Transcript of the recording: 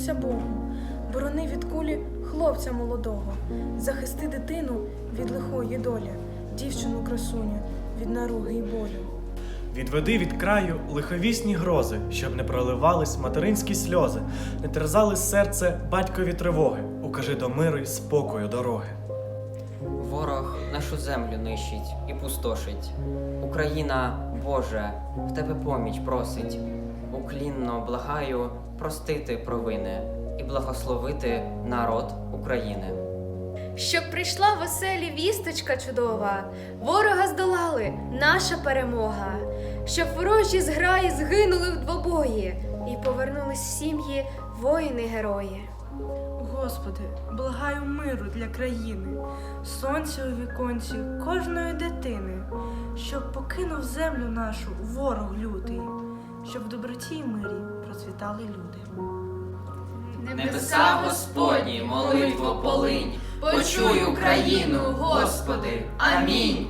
молимося Богу. Борони від кулі хлопця молодого, захисти дитину від лихої долі, дівчину красуню від наруги й болю. Відведи від краю лиховісні грози, щоб не проливались материнські сльози, не терзали серце батькові тривоги. Укажи до миру й спокою дороги. Ворог нашу землю нищить і пустошить. Україна, Боже, в тебе поміч просить. Уклінно благаю простити провини і благословити народ України. Щоб прийшла в оселі вісточка чудова, ворога здолали наша перемога, щоб ворожі зграї згинули в двобої і повернулись в сім'ї воїни-герої. Господи, благаю миру для країни, сонця у віконці кожної дитини, щоб покинув землю нашу ворог лютий, щоб в доброті й мирі процвітали люди. Небеса Господні, молитву полинь, почуй Україну, Господи, амінь.